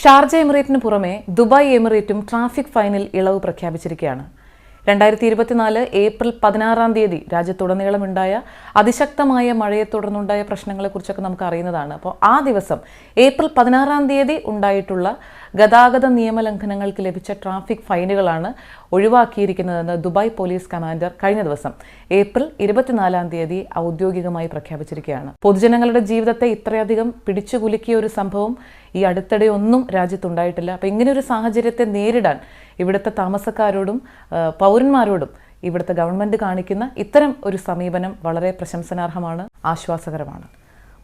Sharjah എമിറേറ്റിന് പുറമെ Dubai എമിറേറ്റും traffic ഫൈനിൽ ഇളവ് പ്രഖ്യാപിച്ചിരിക്കുകയാണ്. രണ്ടായിരത്തി ഇരുപത്തിനാല് ഏപ്രിൽ പതിനാറാം തീയതി രാജ്യത്തുടനീളമുണ്ടായ അതിശക്തമായ മഴയെ തുടർന്നുണ്ടായ പ്രശ്നങ്ങളെക്കുറിച്ചൊക്കെ നമുക്ക് അറിയുന്നതാണ് അപ്പോൾ ആ ദിവസം ഏപ്രിൽ പതിനാറാം തീയതി ഉണ്ടായിട്ടുള്ള ഗതാഗത നിയമലംഘനങ്ങൾക്ക് ലഭിച്ച ട്രാഫിക് ഫൈനുകളാണ് ഒഴിവാക്കിയിരിക്കുന്നതെന്ന് ദുബായ് പോലീസ് കമാൻഡർ കഴിഞ്ഞ ദിവസം ഏപ്രിൽ ഇരുപത്തിനാലാം തീയതി ഔദ്യോഗികമായി പ്രഖ്യാപിച്ചിരിക്കുകയാണ്. പൊതുജനങ്ങളുടെ ജീവിതത്തെ ഇത്രയധികം പിടിച്ചുകുലുക്കിയ ഒരു സംഭവം ഈ അടുത്തിടെ ഒന്നും രാജ്യത്തുണ്ടായിട്ടില്ല. അപ്പോൾ ഇങ്ങനെ ഒരു സാഹചര്യത്തെ നേരിടാൻ ഇവിടുത്തെ താമസക്കാരോടും പൗരന്മാരോടും ഇവിടുത്തെ ഗവൺമെന്റ് കാണിക്കുന്ന ഇത്തരം ഒരു സമീപനം വളരെ പ്രശംസനാർഹമാണ് ആശ്വാസകരമാണ്.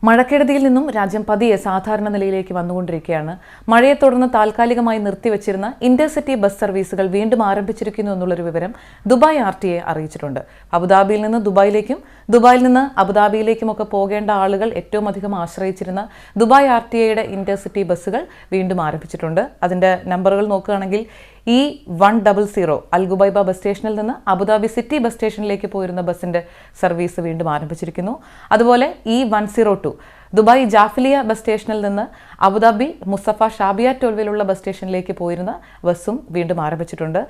മഴക്കെടുതിയിൽ നിന്നും രാജ്യം പതിയെ സാധാരണ നിലയിലേക്ക് വന്നുകൊണ്ടിരിക്കുകയാണ്. മഴയെ തുടർന്ന് താൽക്കാലികമായി നിർത്തിവച്ചിരുന്ന ഇന്റർസിറ്റി ബസ് സർവീസുകൾ വീണ്ടും ആരംഭിച്ചിരിക്കുന്നു എന്നുള്ളൊരു വിവരം ദുബായ് ആർ ടി എ അറിയിച്ചിട്ടുണ്ട്. അബുദാബിയിൽ നിന്ന് ദുബായിലേക്കും ദുബായിൽ നിന്ന് അബുദാബിയിലേക്കുമൊക്കെ പോകേണ്ട ആളുകൾ ഏറ്റവും അധികം ആശ്രയിച്ചിരുന്ന ദുബായ് ആർ ടി എയുടെ ഇന്റർസിറ്റി ബസ്സുകൾ വീണ്ടും ആരംഭിച്ചിട്ടുണ്ട്. അതിന്റെ നമ്പറുകൾ നോക്കുകയാണെങ്കിൽ E one double zero Al Ghubaiba bus സ്റ്റേഷനിൽ നിന്ന് അബുദാബി സിറ്റി ബസ് സ്റ്റേഷനിലേക്ക് പോയിരുന്ന ബസ്സിന്റെ സർവീസ് വീണ്ടും ആരംഭിച്ചിരിക്കുന്നു. അതുപോലെ E one zero two Dubai Jafiliya bus സ്റ്റേഷനിൽ നിന്ന് അബുദാബി മുസഫ ഷാബിയ ടോൾവിലുള്ള ബസ് സ്റ്റേഷനിലേക്ക് പോയിരുന്ന ബസ്സും വീണ്ടും ആരംഭിച്ചിട്ടുണ്ട്.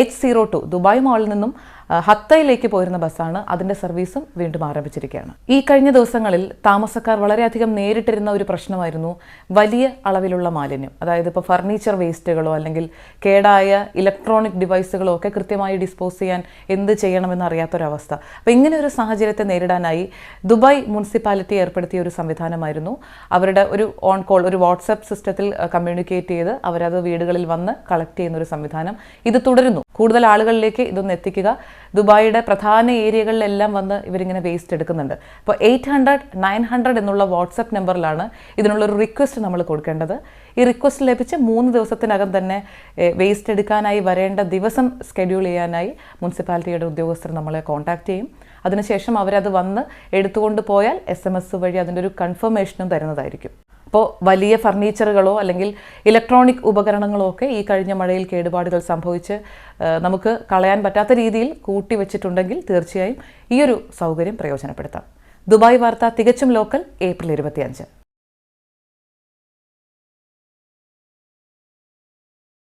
എച്ച് സീറോ ടു ദുബായ് മാളിൽ നിന്നും ഹത്തയിലേക്ക് പോയിരുന്ന ബസ്സാണ് അതിന്റെ സർവീസും വീണ്ടും ആരംഭിച്ചിരിക്കുകയാണ്. ഈ കഴിഞ്ഞ ദിവസങ്ങളിൽ താമസക്കാർ വളരെയധികം നേരിട്ടിരുന്ന ഒരു പ്രശ്നമായിരുന്നു വലിയ അളവിലുള്ള മാലിന്യം. അതായത് ഇപ്പോൾ ഫർണിച്ചർ വേസ്റ്റുകളോ അല്ലെങ്കിൽ കേടായ ഇലക്ട്രോണിക് ഡിവൈസുകളോ ഒക്കെ കൃത്യമായി ഡിസ്പോസ് ചെയ്യാൻ എന്ത് ചെയ്യണമെന്ന് അറിയാത്തൊരവസ്ഥ. അപ്പോൾ ഇങ്ങനെ ഒരു സാഹചര്യത്തെ നേരിടാനായി ദുബായ് മുനിസിപ്പാലിറ്റി ഏർപ്പെടുത്തിയ ഒരു സംവിധാനമായിരുന്നു. അവരുടെ ഒരു ഓൺ കോൾ ഒരു വാട്സപ്പ് സിസ്റ്റത്തിൽ കമ്മ്യൂണിക്കേറ്റ് ചെയ്ത് അവരത് വീടുകളിൽ വന്ന് കളക്ട് ചെയ്യുന്ന ഒരു സംവിധാനം ഇത് തുടരുന്നു. കൂടുതൽ ആളുകളിലേക്ക് ഇതൊന്ന് എത്തിക്കുക. ദുബായിയുടെ പ്രധാന ഏരിയകളിലെല്ലാം വന്ന് ഇവരിങ്ങനെ വേസ്റ്റ് എടുക്കുന്നുണ്ട്. അപ്പോൾ എയ്റ്റ് ഹൺഡ്രഡ് നയൻ ഹൺഡ്രഡ് എന്നുള്ള വാട്സപ്പ് നമ്പറിലാണ് ഇതിനുള്ള ഒരു റിക്വസ്റ്റ് നമ്മൾ കൊടുക്കേണ്ടത്. ഈ റിക്വസ്റ്റ് ലഭിച്ച് മൂന്ന് ദിവസത്തിനകം തന്നെ വേസ്റ്റ് എടുക്കാനായി വരേണ്ട ദിവസം സ്കെഡ്യൂൾ ചെയ്യാനായി മുനിസിപ്പാലിറ്റിയുടെ ഉദ്യോഗസ്ഥർ നമ്മളെ കോൺടാക്ട് ചെയ്യും. അതിനുശേഷം അവരത് വന്ന് എടുത്തുകൊണ്ട് പോയാൽ എസ് എം എസ് വഴി അതിന്റെ ഒരു കൺഫർമേഷനും തരുന്നതായിരിക്കും. അപ്പോൾ വലിയ ഫർണിച്ചറുകളോ അല്ലെങ്കിൽ ഇലക്ട്രോണിക് ഉപകരണങ്ങളോ ഒക്കെ ഈ കഴിഞ്ഞ മഴയിൽ കേടുപാടുകൾ സംഭവിച്ച് നമുക്ക് കളയാൻ പറ്റാത്ത രീതിയിൽ കൂട്ടി വെച്ചിട്ടുണ്ടെങ്കിൽ തീർച്ചയായും ഈ ഒരു സൗകര്യം പ്രയോജനപ്പെടുത്താം. ദുബായ് വാർത്ത തികച്ചും ലോക്കൽ ഏപ്രിൽ ഇരുപത്തിയഞ്ച്.